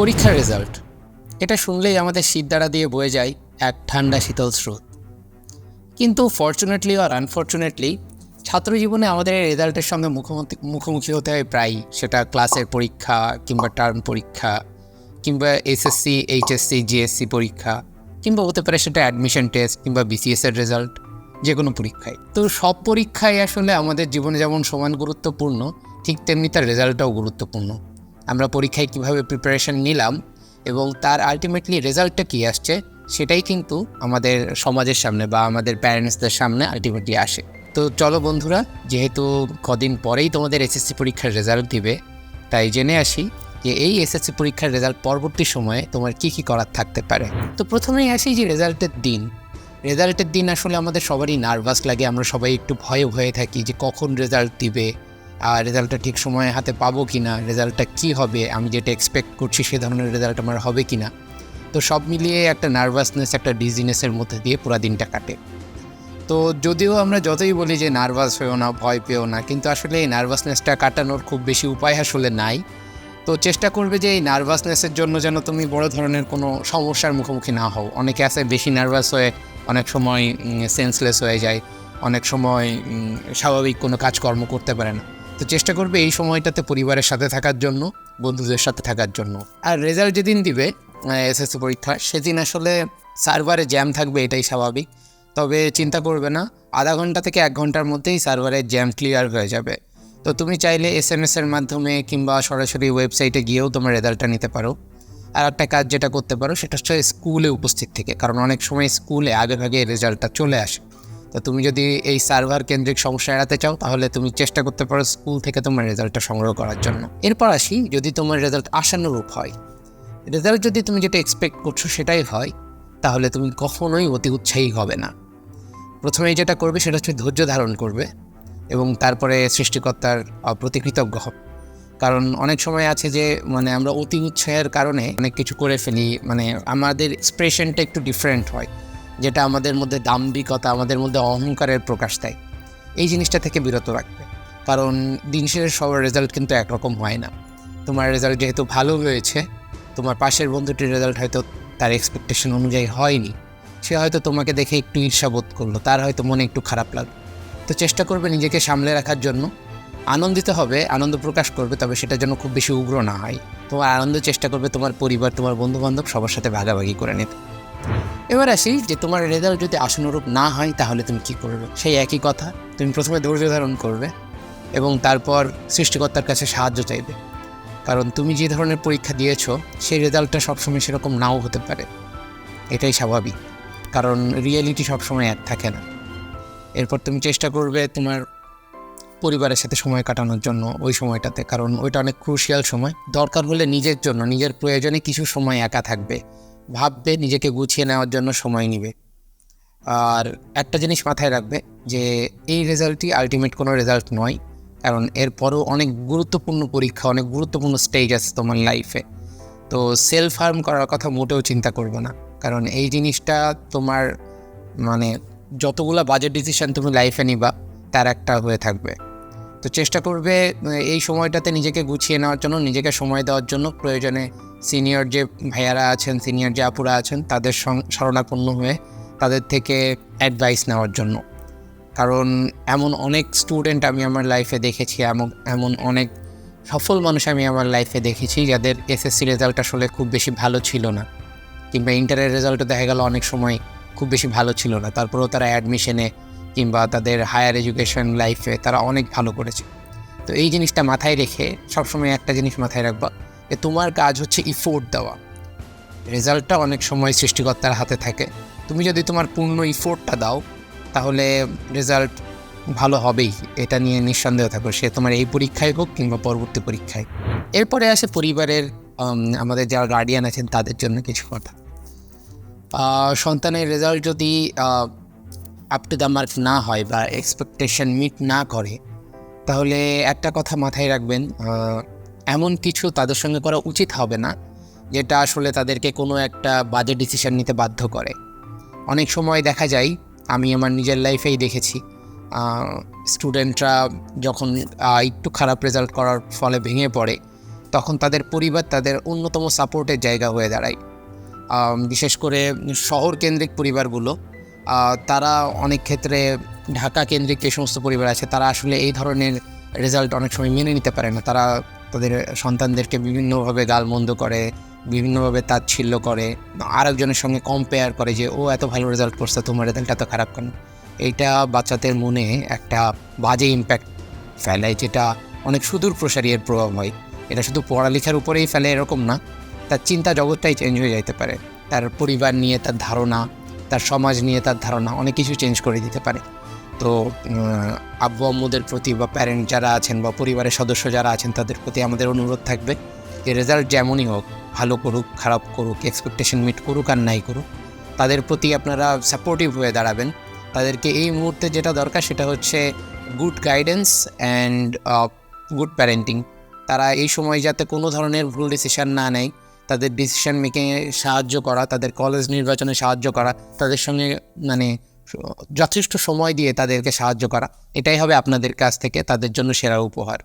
পরীক্ষার রেজাল্ট এটা শুনলেই আমাদের শীত দ্বারা দিয়ে বয়ে যায় এক ঠান্ডা শীতল স্রোত। কিন্তু ফর্চুনেটলি আর আনফর্চুনেটলি ছাত্র জীবনে আমাদের রেজাল্টের সঙ্গে মুখোমুখি মুখোমুখি হতে হয় প্রায়ই। সেটা ক্লাসের পরীক্ষা কিংবা টার্ম পরীক্ষা, কিংবা এসএসসি এইচএসসি জিএসসি পরীক্ষা, কিংবা হতে পারে সেটা অ্যাডমিশন টেস্ট কিংবা বিসিএসের রেজাল্ট যে কোনো পরীক্ষায়। তো সব পরীক্ষাই আসলে আমাদের জীবনে যেমন সমান গুরুত্বপূর্ণ, ঠিক তেমনি তার রেজাল্টটাও গুরুত্বপূর্ণ। আমরা পরীক্ষায় কীভাবে প্রিপারেশন নিলাম এবং তার আলটিমেটলি রেজাল্টটা কী আসছে, সেটাই কিন্তু আমাদের সমাজের সামনে বা আমাদের প্যারেন্টসদের সামনে আলটিমেটলি আসে। তো চলো বন্ধুরা, যেহেতু কদিন পরেই তোমাদের এসএসসি পরীক্ষার রেজাল্ট দিবে, তাই জেনে আসি যে এই এসএসসি পরীক্ষার রেজাল্ট পরবর্তী সময়ে তোমার কী কী করার থাকতে পারে। তো প্রথমেই আসি যে রেজাল্টের দিন। রেজাল্টের দিন আসলে আমাদের সবারই নার্ভাস লাগে, আমরা সবাই একটু ভয়ে ভয়ে থাকি যে কখন রেজাল্ট দিবে আর রেজাল্টটা ঠিক সময়ে হাতে পাবো কি না, রেজাল্টটা কী হবে, আমি যেটা এক্সপেক্ট করছি সে ধরনের রেজাল্ট আমার হবে কি না, তো সব মিলিয়ে একটা নার্ভাসনেস একটা ডিজিনেসের মধ্যে দিয়ে পুরো দিনটা কাটে। তো যদিও আমরা যতই বলি যে নার্ভাস হয়েও না, ভয় পেও না, কিন্তু আসলে এই নার্ভাসনেসটা কাটানোর খুব বেশি উপায় আসলে নাই। তো চেষ্টা করবে যে এই নার্ভাসনেসের জন্য যেন তুমি বড় ধরনের কোনো সমস্যার মুখোমুখি না হও। অনেকে আছে বেশি নার্ভাস হয়ে অনেক সময় সেন্সলেস হয়ে যায়, অনেক সময় স্বাভাবিক কোনো কাজকর্ম করতে পারে না। তো চেষ্টা করবে এই সময়টাতে পরিবারের সাথে থাকার জন্য, বন্ধুদের সাথে থাকার জন্য। আর রেজাল্ট যেদিন দিবে এসএসসি পরীক্ষা, সেদিন আসলে সার্ভারে জ্যাম থাকবে, এটাই স্বাভাবিক। তবে চিন্তা করবে না, আধা ঘণ্টা থেকে এক ঘণ্টার মধ্যেই সার্ভারের জ্যাম ক্লিয়ার হয়ে যাবে। তো তুমি চাইলে এস এম এসের মাধ্যমে কিংবা সরাসরি ওয়েবসাইটে গিয়েও তোমার রেজাল্টটা নিতে পারো। আর একটা কাজ যেটা করতে পারো, সেটা হচ্ছে স্কুলে উপস্থিত থেকে, কারণ অনেক সময় স্কুলে আগে ভাগে রেজাল্টটা চলে আসে। তো তুমি যদি এই সার্ভার কেন্দ্রিক সমস্যা এড়াতে চাও, তাহলে তুমি চেষ্টা করতে পারো স্কুল থেকে তোমার রেজাল্টটা সংগ্রহ করার জন্য। এরপর আসি, যদি তোমার রেজাল্ট আশানুরূপ হয়। রেজাল্ট যদি তুমি যেটা এক্সপেক্ট করছ সেটাই হয়, তাহলে তুমি কখনোই অতি উৎসাহী হবে না। প্রথমে যেটা করবে সেটা হচ্ছে ধৈর্য ধারণ করবে এবং তারপরে সৃষ্টিকর্তার প্রতি কৃতজ্ঞ হবে কারণ অনেক সময় আছে যে মানে আমরা অতি উৎসাহের কারণে অনেক কিছু করে ফেলি মানে আমাদের এক্সপ্রেশনটা একটু ডিফারেন্ট হয়। যেটা আমাদের মধ্যে দাম্ভিকতা, আমাদের মধ্যে অহংকারের প্রকাশ দেয়। এই জিনিসটা থেকে বিরত রাখবে। কারণ দিন শেষে সবার রেজাল্ট কিন্তু একরকম হয় না। তোমার রেজাল্ট যেহেতু ভালো হয়েছে, তোমার পাশের বন্ধুটির রেজাল্ট হয়তো তার এক্সপেকটেশন অনুযায়ী হয়নি। সে হয়তো তোমাকে দেখে একটু ঈর্ষাবোধ করল, তার হয়তো মনে একটু খারাপ লাগল। তো চেষ্টা করবে নিজেকে সামলে রাখার জন্য। আনন্দিত হবে, আনন্দ প্রকাশ করবে, তবে সেটা যেন খুব বেশি উগ্র না হয়। তোমার আনন্দ চেষ্টা করবে তোমার পরিবার, তোমার বন্ধু বান্ধব সবার সাথে ভাগাভাগি করে নিতে। এবার আসি যে তোমার রেজাল্ট যদি আশানুরূপ না হয়, তাহলে তুমি কি করবে? সেই একই কথা, তুমি প্রথমে ধৈর্য ধারণ করবে এবং তারপর সৃষ্টিকর্তার কাছে সাহায্য চাইবে। কারণ তুমি যে ধরনের পরীক্ষা দিয়েছ, সেই রেজাল্টটা সবসময় সেরকম নাও হতে পারে। এটাই স্বাভাবিক, কারণ রিয়েলিটি সবসময় এক, থাকে না। এরপর তুমি চেষ্টা করবে তোমার পরিবারের সাথে সময় কাটানোর জন্য ওই সময়টাতে, কারণ ওইটা অনেক ক্রুশিয়াল সময়। দরকার হলে নিজের জন্য, নিজের প্রয়োজনে কিছু সময় একা থাকবে। ভাববে, নিজেকে গুছিয়ে নেওয়ার জন্য সময় নিবে। আর একটা জিনিস মাথায় রাখবে যে, এই রেজাল্টই আলটিমেট কোনো রেজাল্ট নয়। কারণ এরপরও অনেক গুরুত্বপূর্ণ পরীক্ষা, অনেক গুরুত্বপূর্ণ স্টেজ আছে তোমার লাইফে তো সেলফ হার্ম করার কথা মোটেও চিন্তা করবে না। কারণ এই জিনিসটা তোমার মানে যতগুলো বাজেট ডিসিশন তুমি লাইফে নিবা, তার একটা হয়ে থাকবে। তো চেষ্টা করবে, এই সময়টাতে নিজেকে গুছিয়ে নেওয়ার জন্য, নিজেকে সময় দেওয়ার জন্য প্রয়োজনে সিনিয়র যে ভাইয়ারা আছেন, সিনিয়র যে আপুরা আছেন, তাদের শরণাপন্ন হয়ে তাদের থেকে অ্যাডভাইস নেওয়ার জন্য। কারণ এমন অনেক স্টুডেন্ট আমি আমার লাইফে দেখেছি, এমন এমন অনেক সফল মানুষ আমি আমার লাইফে দেখেছি যাদের এসএসসি রেজাল্ট আসলে খুব বেশি ভালো ছিল না। কিংবা ইন্টারের রেজাল্টও দেখা গেল অনেক সময় খুব বেশি ভালো ছিল না। তারপরেও তারা অ্যাডমিশনে কিংবা তাদের হায়ার এডুকেশন লাইফে তারা অনেক ভালো করেছে। তো এই জিনিসটা মাথায় রেখে সবসময় একটা জিনিস মাথায় রাখবা তোমার কাজ হচ্ছে ইফোর্ট দেওয়া। রেজাল্টটা অনেক সময় সৃষ্টিকর্তার হাতে থাকে। তুমি যদি তোমার পূর্ণ ইফোর্টটা দাও, তাহলে রেজাল্ট ভালো হবেই। এটা নিয়ে নিঃসন্দেহ থাকো। সে তোমার এই পরীক্ষায় হোক কিংবা পরবর্তী পরীক্ষায়। এরপরে আসে পরিবারের আমাদের যারা গার্ডিয়ান আছেন, তাদের জন্য কিছু কথা। সন্তানের রেজাল্ট যদি আপ টু দ্য মার্ক না হয় বা এক্সপেকটেশন মিট না করে, তাহলে একটা কথা মাথায় রাখবেন এমন কিছু তাদের সঙ্গে করা উচিত হবে না, যেটা আসলে তাদেরকে কোনো একটা বাজে ডিসিশন নিতে বাধ্য করে। অনেক সময় দেখা যায়, আমি আমার নিজের লাইফেই দেখেছি স্টুডেন্টরা যখন একটু খারাপ রেজাল্ট করার ফলে ভেঙে পড়ে, তখন তাদের পরিবার তাদের অন্যতম সাপোর্টের জায়গা হয়ে দাঁড়ায়। বিশেষ করে শহর কেন্দ্রিক পরিবারগুলো তারা অনেক ক্ষেত্রে ঢাকা কেন্দ্রিক যে সমস্ত পরিবার আছে, তারা আসলে এই ধরনের রেজাল্ট অনেক সময় মেনে নিতে পারে না। তারা তাদের সন্তানদেরকে বিভিন্নভাবে গালমন্দ করে, বিভিন্নভাবে তাচ্ছিল্য করে, আরেকজনের সঙ্গে কম্পেয়ার করে যে, ও এত ভালো রেজাল্ট করছে, তোমার রেজাল্ট এত খারাপ কেন? এইটা বাচ্চাদের মনে একটা বাজে ইম্প্যাক্ট ফেলায় যেটা অনেক সুদূর প্রসারী এর প্রভাব হয়। এটা শুধু পড়ালেখার উপরেই ফেলে, এরকম না। তার চিন্তা জগৎটাই চেঞ্জ হয়ে যাইতে পারে। তার পরিবার নিয়ে তার ধারণা, তার সমাজ নিয়ে তার ধারণা, অনেক কিছু চেঞ্জ করে দিতে পারে। তো আব্বু আম্মুদের প্রতি বা প্যারেন্ট যারা আছেন বা পরিবারের সদস্য যারা আছেন, তাদের প্রতি আমাদের অনুরোধ থাকবে, যে রেজাল্ট যেমনই হোক, ভালো করুক, খারাপ করুক এক্সপেকটেশন মিট করুক আর নাই করুক, তাদের প্রতি আপনারা সাপোর্টিভ হয়ে দাঁড়াবেন। তাদেরকে এই মুহূর্তে যেটা দরকার সেটা হচ্ছে good guidance and good parenting তারা এই সময় যাতে কোনো ধরনের ভুল ডিসিশান না নেয়, তাদের ডিসিশন মেকিংয়ে সাহায্য করা, তাদের কলেজ নির্বাচনে সাহায্য করা, তাদের সঙ্গে মানে যথেষ্ট সময় দিয়ে তাদেরকে সাহায্য করা। এটাই হবে আপনাদের কাছ থেকে তাদের জন্য সেরা উপহার।